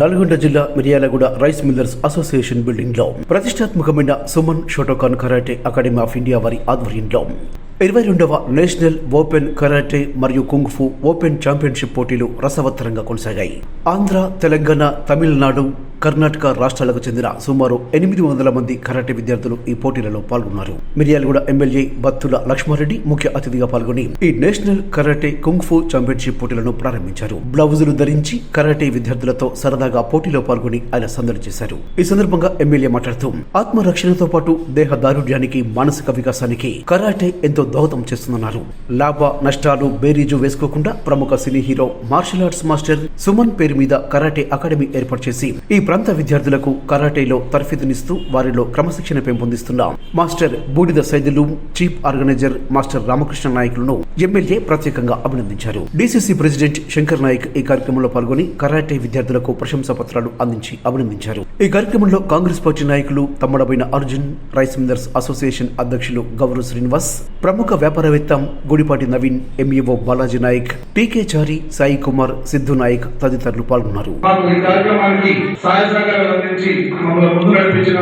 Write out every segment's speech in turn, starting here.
నల్గొండ జిల్లా Miryalaguda rice millers association బిల్డింగ్లో ప్రతిష్టాత్మకమైన Suman Shotokan karate academy of India వారి ఆధ్వర్యంలో ఇరవై రెండవ నేషనల్ ఓపెన్ కరాటే మరియు కుంగ్ఫు ఓపెన్ ఛాంపియన్షిప్ పోటీలు రసవత్తరంగా కొనసాగాయి. ఆంధ్ర తెలంగాణ తమిళనాడు కర్ణాటక రాష్ట్రాలకు చెందిన సుమారు ఎనిమిది వందల మంది కరాటే విద్యార్థులు ఈ పోటీలలో పాల్గొన్నారు. మిర్యాలగూడ ఎమ్మెల్యే బత్తుల లక్ష్మారెడ్డి ముఖ్య అతిథిగా పాల్గొని ఈ నేషనల్ కరాటే కుంగ్ఫు ఛాంపియన్షిప్ పోటీలను ప్రారంభించారు. బ్లౌజులు ధరించి కరాటే విద్యార్థులతో సరదాగా పోటీలో పాల్గొని ఆయన సందడి చేశారు. ఈ సందర్భంగా ఎమ్మెల్యే మాట్లాడుతూ ఆత్మరక్షణతో పాటు దేహ దారుఢ్యానికి మానసిక వికాసానికి కరాటే ఎంతో దోహదం చేస్తుందన్నారు. లాభ నష్టాలు బేరీజు వేసుకోకుండా ప్రముఖ cine hero martial arts master Suman పేరు మీద కరాటే అకాడమీ ఏర్పాటు చేసి ఈ ప్రాంత విద్యార్థులకు కరాటేలో తర్ఫీదునిస్తూ వారిలో క్రమశిక్షణ పెంపొందిస్తున్న. Master Boodida Saidulu chief organiser master Ramakrishna నాయకులను ఎమ్మెల్యే ప్రత్యేకంగా అభినందించారు. డీసీసీ ప్రెసిడెంట్ శంకర్ నాయక్ ఈ కార్యక్రమంలో పాల్గొని కరాటే విద్యార్థులకు ప్రశంసా పత్రాలు అందించి అభినందించారు. ఈ కార్యక్రమంలో కాంగ్రెస్ పార్టీ నాయకులు తమ్ముడమైన అర్జున్ రైస్ మిల్లర్స్ అసోసియేషన్ అధ్యక్షులు గౌరవ్ శ్రీనివాస్ ప్రముఖ వ్యాపారవేత్త గుడిపాటి నవీన్ ఎంఈఓ బాలాజీ నాయక్ టీకే చారి సాయి కుమార్ సిద్ధు నాయక్ తదితరులు పాల్గొన్నారు. మాకు సహకారాలు అందించి మమ్మల్ని ముందు నడిపించిన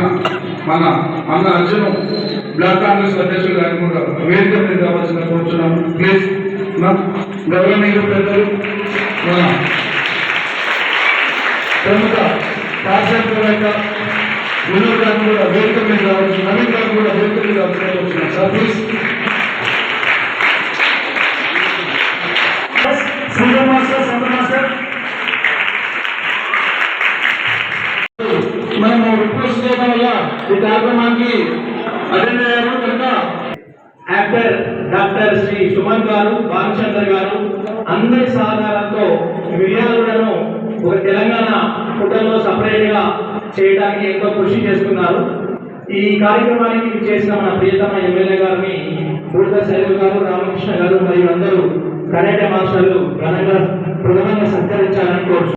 మన అన్న అర్జును బ్లాక్ కాంగ్రెస్ అధ్యక్షుడు గారిని కూడా వేదిక మీద కావాల్సిన కోరుతున్నాను ప్లీజ్ గౌరవనీయులు పెద్దలు మన ప్రముఖ పారిశ్రామికవేత్త వినోద్ గారిని కూడా వేదిక మీద కావాల్సిన నవీన్ గారు కూడా వేదిక మీద కావాల్సిన సార్ ప్లీజ్ అందరి సహకారంతో మిర్యాలను ఒక తెలంగాణ ఫోటోలో సపరేట్గా చేయడానికి ఎంతో కృషి చేస్తున్నారు. ఈ కార్యక్రమానికి చేసిన మన ప్రియతమ ఎమ్మెల్యే గారిని బూడిద శైలు గారు రామకృష్ణ గారు మరియు అందరూ కరాటే మాస్టర్లు ఘనంగా ప్రధానంగా సత్కరించాలని కోరుతున్నాను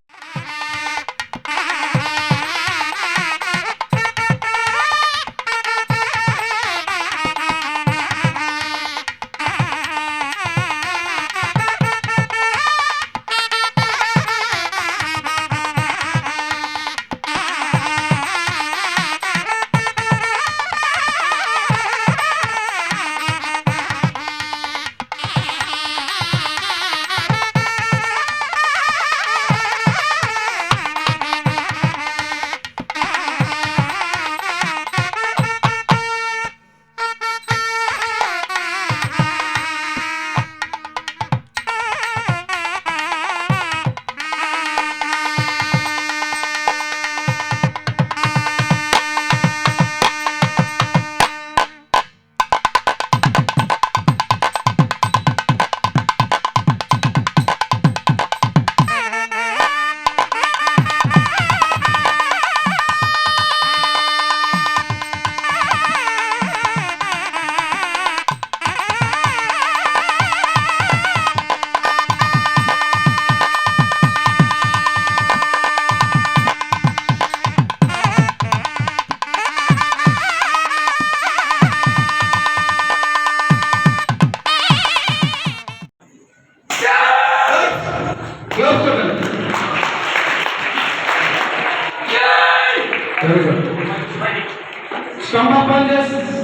స్టమక్ పనిచేస్తుంది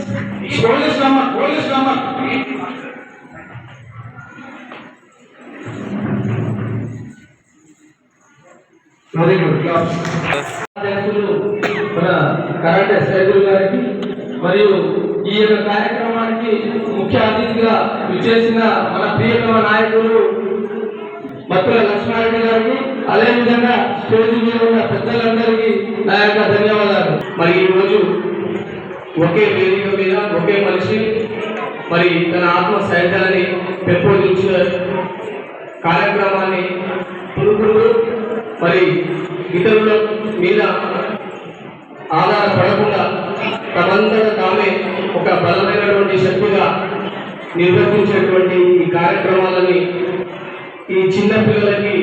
స్టమక్ గారికి మరియు ఈ యొక్క కార్యక్రమానికి ముఖ్య అతిథిగా విచ్చేసిన మన ప్రియతమ నాయకులు మత్తుల లక్ష్మారెడ్డి గారికి అదేవిధంగా స్టేజ్ మీద ఉన్న పెద్దలందరికీ నా యొక్క ధన్యవాదాలు. మరి ఈ రోజు ఒకే వేదిక మీద ఒకే మనిషి మరి తన ఆత్మ సైతాన్ని పెంపొందించిన కార్యక్రమాన్ని పురుకులు మరి ఇతరుల మీద ఆధారపడకుండా తమంతట తామే ఒక బలమైనటువంటి శక్తిగా నిర్వర్తించేటువంటి ఈ కార్యక్రమాలని ఈ చిన్న పిల్లలకి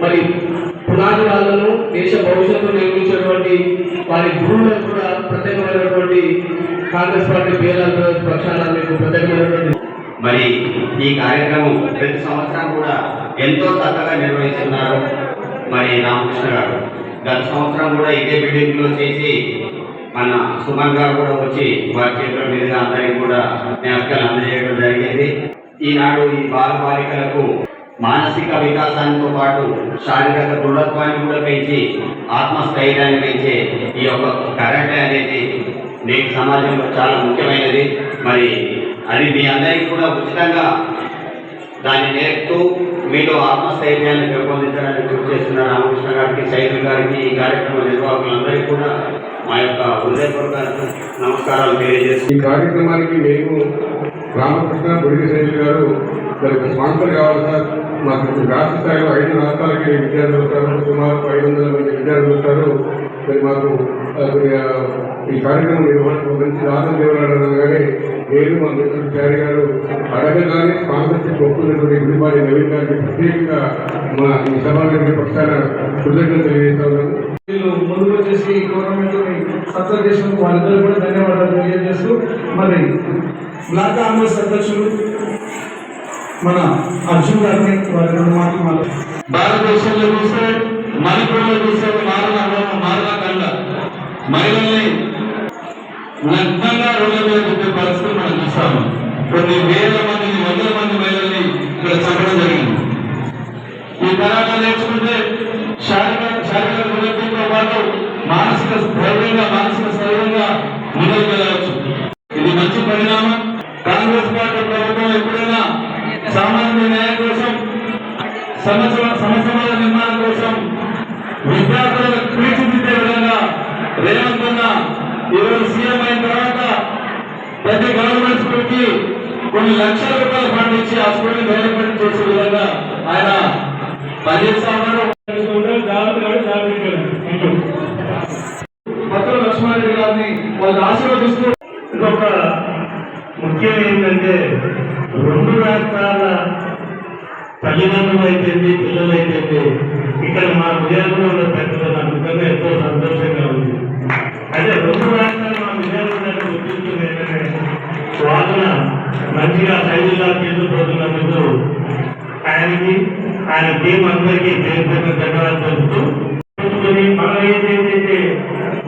మరి పునాది రాళ్ళను దేశ భవిష్యత్తు నిర్మించేటువంటి వారి గురువులకు కూడా ప్రత్యేకమైనటువంటి కాంగ్రెస్ పార్టీ పేర్ల పక్షాన మీకు ప్రత్యేకమైనటువంటి మరి ఈ కార్యక్రమం ప్రతి సంవత్సరం కూడా ఎంతో చక్కగా నిర్వహిస్తున్నారు మరి రామకృష్ణ గారు. గత సంవత్సరం కూడా ఇదే బిల్డింగ్లో చేసి మన సుమన్ గారు కూడా వచ్చి వారి చేతుల మీదుగా అందరికీ కూడా జ్ఞాపకాలు అందజేయడం జరిగింది. ఈనాడు ఈ బాల బాలికలకు మానసిక వికాసానితో పాటు శారీరక దృఢత్వాన్ని కూడా పెంచి ఆత్మస్థైర్యాన్ని పెంచే ఈ యొక్క కరెంట్ అనేది నేటి సమాజంలో చాలా ముఖ్యమైనది. మరి అది మీ అందరికీ కూడా ఉచితంగా దాన్ని నేర్పుతూ మీలో ఆత్మస్థైర్యాన్ని పెంపొందించడానికి కృషి చేస్తున్న రామకృష్ణ గారికి సైదుల్ గారికి ఈ కార్యక్రమ నిర్వాహకులందరికీ కూడా మా యొక్క హృదయపూర్వక నమస్కారాలు తెలియజేస్తాం ఈ కార్యక్రమానికి మేము రామకృష్ణ బుడిగి గారు దానికి స్పాన్సర్ కావాలి సార్. మాకు ఇప్పుడు రాష్ట్ర స్థాయిలో ఐదు రాష్ట్రాలకి విద్యార్థులు వస్తారు. సుమారు ఐదు వందల మంది విద్యార్థులు వస్తారు. మరి మాకు ఈ కార్యక్రమం నిర్వహణకు మంచి దాతం కానీ నేను మా మిత్రుడు చారి గారు అడగగానే స్పాన్సర్షిప్ ఒప్పుకున్నటువంటి గుడిపాటి నవీన్ గారికి ప్రత్యేకంగా మా ఈ సభానికి పక్షాన కృతజ్ఞతలు తెలియజేస్తా ఉన్నాను. వీళ్ళు ముందుకు వచ్చేసి గవర్నమెంట్ సత్తా చేసినందుకు వాళ్ళిద్దరు కూడా ధన్యవాదాలు తెలియజేస్తూ మరి బ్లాక్ కాంగ్రెస్ అధ్యక్షులు మన అర్జున్ గారిని వారి రెండు భారతదేశంలో చూస్తే మణిపూర్లో చూస్తే మారణ మారణ కండ. మహిళల్ని నగ్నంగా రోడ్ల మీద పెట్టే పరిస్థితి మనం చూస్తాము కొన్ని వేల మందిని వందల మంది మహిళల్ని ఇక్కడ చంపడం జరిగింది ఈ కరాట నేర్చుకుంటే శారీరక శారీరక దృఢత్వంతో పాటు మానసిక ధైర్యంగా మానసిక స్థైర్యంగా ముందుకు వెళ్ళవచ్చు ఇది మంచి పరిణామం కాంగ్రెస్ పార్టీ ప్రభుత్వం ఎప్పుడైనా సామాన్య న్యాయం కోసం సమస్య సమస్యల నిర్మాణం కోసం విద్యార్థులను తీర్చిదిద్దే విధంగా రేవంత్ అన్న ఈరోజు సీఎం అయిన తర్వాత ప్రతి గవర్నమెంట్ స్కూల్కి కొన్ని లక్షల రూపాయలు ఫండ్ ఇచ్చి ఆ స్కూల్ని డెవలప్మెంట్ చేసే విధంగా ఆయన పనిచేస్తా ఉన్నారు భద్ర లక్ష్మారెడ్డి గారిని వాళ్ళు ఆశీర్వదిస్తూ ఇంకొక ముఖ్యం ఏంటంటే రెండు రాష్ట్రాల తల్లిదండ్రులు అయితేంది పిల్లలు అయితేంది ఇక్కడ మా విజయనగరంలో ఉన్న పెద్దలు నాకు నిజంగా ఎంతో సంతోషంగా ఉంది. అయితే రెండు రాష్ట్రాలు మా విజయనగరం గుర్తిస్తుంది ఏంటంటే వాదన మంచిగా శైలిగా తీసుకుపోతున్నందుకు ఆయనకి ఆయన టీం అందరికీ పేరు పేరు ధన్యవాదాలు తెలుపుతూ మనం ఏదైతే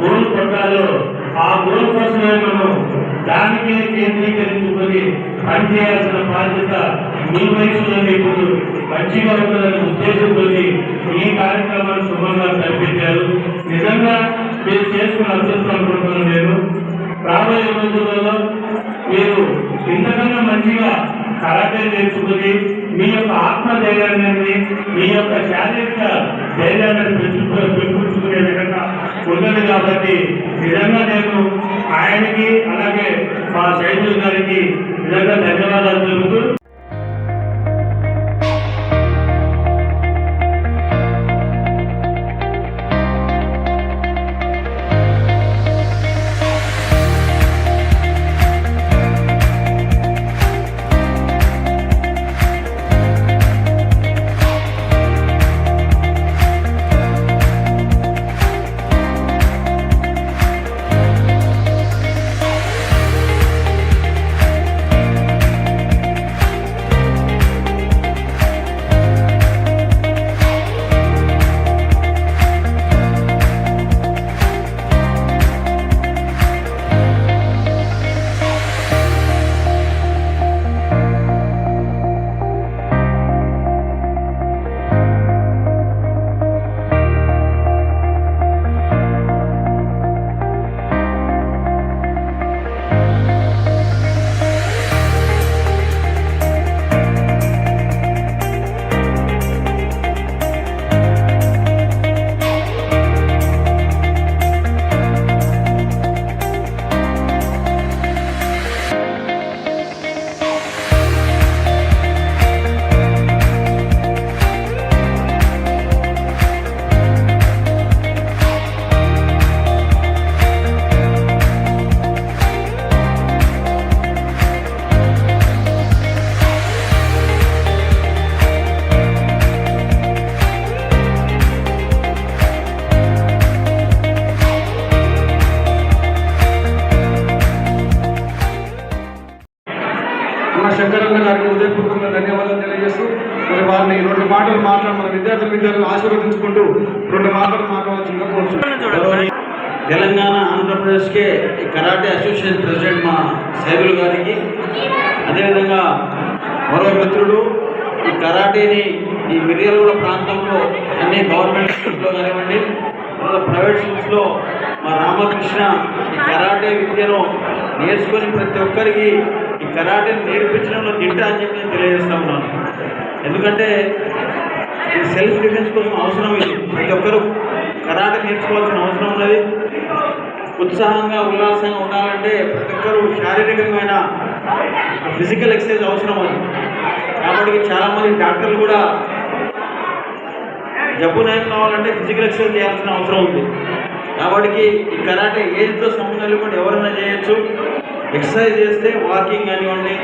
గోల్ కొట్టాలో ఆ గోల్ కోసమే మనం దానికే కేంద్రీకరించుకొని పనిచేయాల్సిన బాధ్యత మీ వయసులో మీకు మంచిగా ఉంటుందనే ఉద్దేశంతో ఈ కార్యక్రమాన్ని శుభంగా కల్పించారు నిజంగా మీరు చేసుకున్న అదృష్టం నేను. రాబోయే రోజులలో మీరు ఇంతకన్నా మంచిగా కరాటే నేర్చుకుని మీ యొక్క ఆత్మ ధైర్యాన్ని మీ యొక్క శారీరక ధైర్యాన్ని పెంచుకో పెంపుకునే విధంగా ఉన్నది కాబట్టి నిజంగా నేను ఆయనకి అలాగే మా సైదుల్ గారికి నిజంగా ధన్యవాదాలు తెలుపుతూ వారిని రెండు మాటలు మాట్లాడి మన విద్యార్థులు విద్యార్థులు ఆశీర్వదించుకుంటూ రెండు మాటలు మాట్లాడాల్సిందిగా కోరుతున్నాను తెలంగాణ ఆంధ్రప్రదేశ్కే ఈ కరాటే అసోసియేషన్ ప్రెసిడెంట్ మా సైదులు గారికి అదేవిధంగా మరో మిత్రుడు ఈ కరాటేని ఈ మిర్యాలగూడ ప్రాంతంలో అన్ని గవర్నమెంట్ స్కూల్స్లో కానివ్వండి ప్రైవేట్ స్కూల్స్లో మా రామకృష్ణ ఈ కరాటే విద్యను నేర్చుకొని ప్రతి ఒక్కరికి ఈ కరాటేని నేర్పించడంలో తింటా అని చెప్పి నేను తెలియజేస్తా ఉన్నాను. ఎందుకంటే సెల్ఫ్ డిఫెన్స్ కోసం అవసరం ఇది. ప్రతి ఒక్కరు కరాటే నేర్చుకోవాల్సిన అవసరం ఉన్నది. ఉత్సాహంగా ఉల్లాసంగా ఉండాలంటే ప్రతి ఒక్కరూ శారీరకమైన ఫిజికల్ ఎక్సర్సైజ్ అవసరం అది. కాబట్టి చాలామంది డాక్టర్లు కూడా జబ్బు నయం కావాలంటే ఫిజికల్ ఎక్సర్సైజ్ చేయాల్సిన అవసరం ఉంది. కాబట్టి ఈ కరాటే ఏజ్తో సంబంధం లేకుండా ఎవరైనా చేయొచ్చు. ఎక్సర్సైజ్ చేస్తే వాకింగ్ కానివ్వండి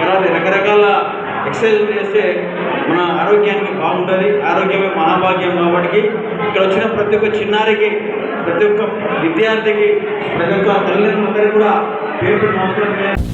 తర్వాత రకరకాల ఎక్సర్సైజ్ చేస్తే మన ఆరోగ్యానికి బాగుంటుంది. ఆరోగ్యమే మహాభాగ్యం కాబట్టి ఇక్కడ వచ్చిన ప్రతి ఒక్క చిన్నారికి ప్రతి ఒక్క విద్యార్థికి ప్రతి ఒక్క తల్లిదండ్రులందరికీ కూడా పేరు నమస్కారం